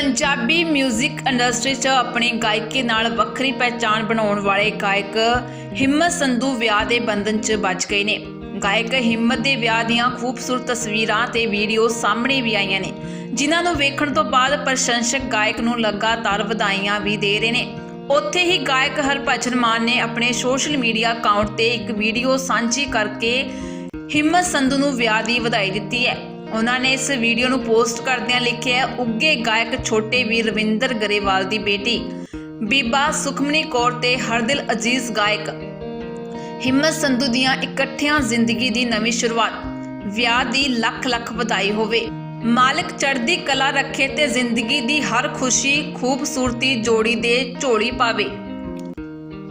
Punjabi 뮤직 industry 'ਚ ਆਪਣੀ ਗਾਇਕੀ ਨਾਲ ਵੱਖਰੀ ਪਹਿਚਾਣ ਬਣਾਉਣ ਵਾਲੇ ਗਾਇਕ ਹਿੰਮਤ ਸੰਧੂ ਵਿਆਹ ਦੇ ਬੰਧਨ 'ਚ ਬਚ ਗਏ ਨੇ। ਗਾਇਕ ਹਿੰਮਤ ਦੇ ਵਿਆਹ ਦੀਆਂ ਖੂਬਸੂਰਤ ਤਸਵੀਰਾਂ ਤੇ ਵੀਡੀਓ ਸਾਹਮਣੇ ਵੀ ਆਈਆਂ ਨੇ, ਜਿਨ੍ਹਾਂ ਨੂੰ ਵੇਖਣ ਤੋਂ ਬਾਅਦ ਪ੍ਰਸ਼ੰਸਕ ਗਾਇਕ ਨੂੰ ਲਗਾਤਾਰ ਵਧਾਈਆਂ ਵੀ ਦੇ ਰਹੇ ਨੇ। ਉੱਥੇ ਹੀ ਗਾਇਕ ਹਰਭਜਨ ਮਾਨ ਨੇ ਆਪਣੇ ਸੋਸ਼ਲ ਮੀਡੀਆ ਅਕਾਊਂਟ ਤੇ ਇੱਕ ਵੀਡੀਓ ਸਾਂਝੀ ਕਰਕੇ ਹਿੰਮਤ ਸੰਧੂ ਨੂੰ ਵਿਆਹ ਦੀ ਵਧਾਈ ਦਿੱਤੀ ਹੈ। ਉਹਨਾਂ ਨੇ ਇਸ ਵੀਡੀਓ ਨੂੰ ਪੋਸਟ ਕਰਦਿਆਂ ਲਿਖਿਆ ਉੱਗੇ ਗਾਇਕ ਛੋਟੇ ਵੀਰ ਰਵਿੰਦਰ ਗਰੇਵਾਲ ਦੀ ਬੇਟੀ। ਬੀਬਾ ਸੁਖਮਨੀ ਕੌਰ ਤੇ ਹਰਦਿਲ ਅਜ਼ੀਜ਼ ਗਾਇਕ। ਹਿੰਮਤ ਸੰਧੂ ਦੀਆਂ ਇਕੱਠਿਆਂ ਜ਼ਿੰਦਗੀ ਦੀ ਨਵੀਂ ਸ਼ੁਰੂਆਤ। ਵਿਆਹ ਦੀ ਲੱਖ ਲੱਖ ਵਧਾਈ ਹੋਵੇ। ਮਾਲਕ ਚੜ੍ਹਦੀ ਕਲਾ ਰੱਖੇ ਤੇ ਜ਼ਿੰਦਗੀ ਦੀ ਹਰ ਖੁਸ਼ੀ, ਖੂਬਸੂਰਤੀ ਜੋੜੀ ਦੇ ਝੋਲੀ ਪਾਵੇ।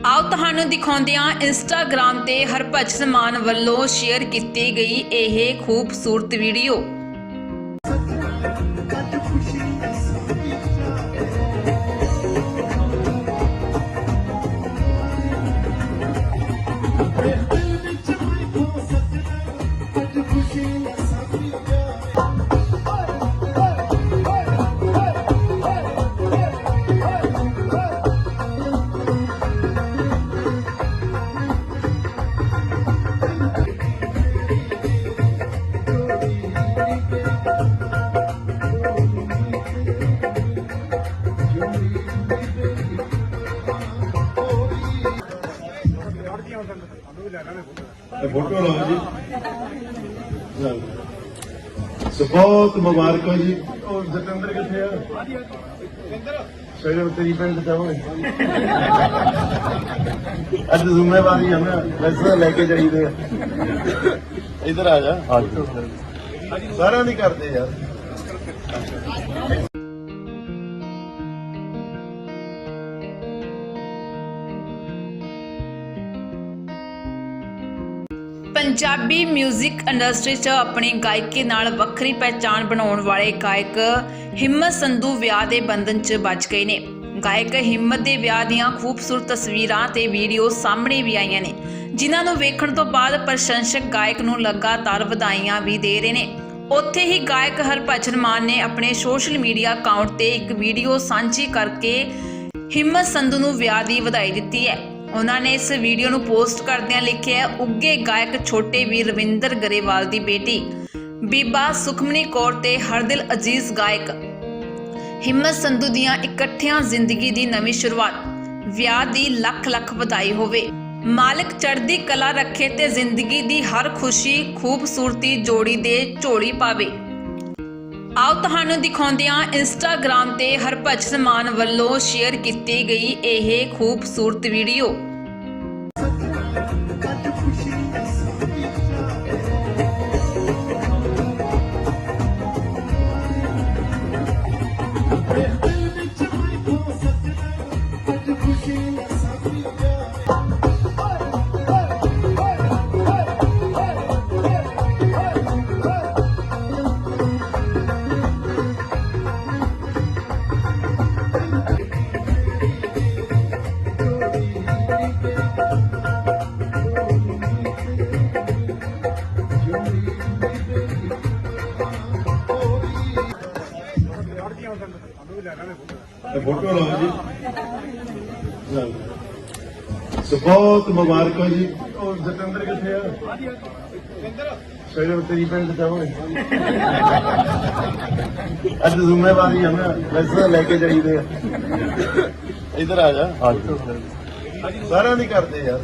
ਆਓ ਤੁਹਾਨੂੰ ਦਿਖਾਉਂਦੇ ਹਾਂ ਇੰਸਟਾਗ੍ਰam ਤੇ ਹਰਭਜਨ ਮਾਨ ਵੱਲੋਂ ਸ਼ੇਅਰ ਕੀਤੀ ਗਈ ਇਹ ਖੂਬਸੂਰਤ ਵੀਡੀਓ ਇਹ ਫੋਟੋ ਲਓ ਜੀ। ਲਓ। ਸੋ ਬਹੁਤ ਮੁਬਾਰਕਾਂ ਜੀ। ਉਹ ਜਤਿੰਦਰ ਕਿੱਥੇ ਆ? ਸਵੇਰੇ ਤੇਰੀ ਪਿੰਡ ਜਾਵਾਂਗੇ ਅੱਜ ਜ਼ਿੰਮੇਵਾਰੀ ਹੈ ਨਾ ਵੈਸੇ ਲੈ ਕੇ ਜਾਈਦੇ ਆ। ਇਧਰ ਆ ਜਾ। ਸਾਰਿਆਂ ਦੀ ਕਰਦੇ ਯਾਰ ਪੰਜਾਬੀ 뮤직 ਇੰਡਸਟਰੀ 'ਚ ਆਪਣੀ ਗਾਇਕੀ ਨਾਲ ਵੱਖਰੀ ਪਹਿਚਾਣ ਬਣਾਉਣ ਵਾਲੇ ਗਾਇਕ ਹਿੰਮਤ ਸੰਧੂ ਵਿਆਹ ਦੇ ਬੰਧਨ 'ਚ ਬਚ ਗਏ ਨੇ। ਗਾਇਕ ਹਿੰਮਤ ਦੇ ਵਿਆਹ ਦੀਆਂ ਖੂਬਸੂਰਤ ਤਸਵੀਰਾਂ ਤੇ ਵੀਡੀਓ ਸਾਹਮਣੇ ਵੀ ਆਈਆਂ ਨੇ, ਜਿਨ੍ਹਾਂ ਨੂੰ ਵੇਖਣ ਤੋਂ ਬਾਅਦ ਪ੍ਰਸ਼ੰਸਕ ਗਾਇਕ ਨੂੰ ਲਗਾਤਾਰ ਵਧਾਈਆਂ ਵੀ ਦੇ ਰਹੇ ਨੇ। ਉੱਥੇ ਹੀ ਗਾਇਕ ਹਰਭਜਨ ਮਾਨ ਨੇ ਆਪਣੇ ਸੋਸ਼ਲ ਮੀਡੀਆ ਅਕਾਊਂਟ ਤੇ ਇੱਕ ਵੀਡੀਓ ਸਾਂਝੀ ਕਰਕੇ ਹਿੰਮਤ ਸੰਧੂ ਨੂੰ ਵਿਆਹ ਦੀ ਵਧਾਈ ਦਿੱਤੀ ਹੈ। ਉਹਨਾਂ ਨੇ ਇਸ ਵੀਡੀਓ ਨੂੰ ਪੋਸਟ ਕਰਦਿਆਂ ਲਿਖਿਆ ਉੱਗੇ ਗਾਇਕ ਛੋਟੇ ਵੀਰ ਰਵਿੰਦਰ ਗਰੇਵਾਲ ਦੀ ਬੇਟੀ। ਬੀਬਾ ਸੁਖਮਨੀ ਕੌਰ ਤੇ ਹਰਦਿਲ ਅਜ਼ੀਜ਼ ਗਾਇਕ। ਹਿੰਮਤ ਸੰਧੂ ਦੀਆਂ ਇਕੱਠਿਆਂ ਜ਼ਿੰਦਗੀ ਦੀ ਨਵੀਂ ਸ਼ੁਰੂਆਤ। ਵਿਆਹ ਦੀ ਲੱਖ ਲੱਖ ਵਧਾਈ ਹੋਵੇ। ਮਾਲਕ ਚੜ੍ਹਦੀ ਕਲਾ ਰੱਖੇ ਤੇ ਜ਼ਿੰਦਗੀ ਦੀ ਹਰ ਖੁਸ਼ੀ, ਖੂਬਸੂਰਤੀ ਜੋੜੀ ਦੇ ਝੋਲੀ ਪਾਵੇ। ਆਓ ਤੁਹਾਨੂੰ ਦਿਖਾਉਂਦੇ ਹਾਂ ਇੰਸਟਾਗ੍ਰam ਤੇ ਹਰਭਜਨ ਮਾਨ ਵੱਲੋਂ ਸ਼ੇਅਰ ਕੀਤੀ ਗਈ ਇਹ ਖੂਬਸੂਰਤ ਵੀਡੀਓ ਇਹ ਫੋਟੋ ਲਓ ਜੀ। ਲਓ। ਸੋ ਬਹੁਤ ਮੁਬਾਰਕਾਂ ਜੀ। ਉਹ ਜਤਿੰਦਰ ਕਿੱਥੇ ਆ? ਸਵੇਰੇ ਤੇਰੀ ਪਿੰਡ ਜਾਵਾਂਗੇ ਅੱਜ ਜ਼ਿੰਮੇਵਾਰੀ ਹੈ ਨਾ ਵੈਸੇ ਲੈ ਕੇ ਜਾਈਦੇ ਆ। ਇਧਰ ਆ ਜਾ। ਸਾਰਿਆਂ ਦੀ ਕਰਦੇ ਯਾਰ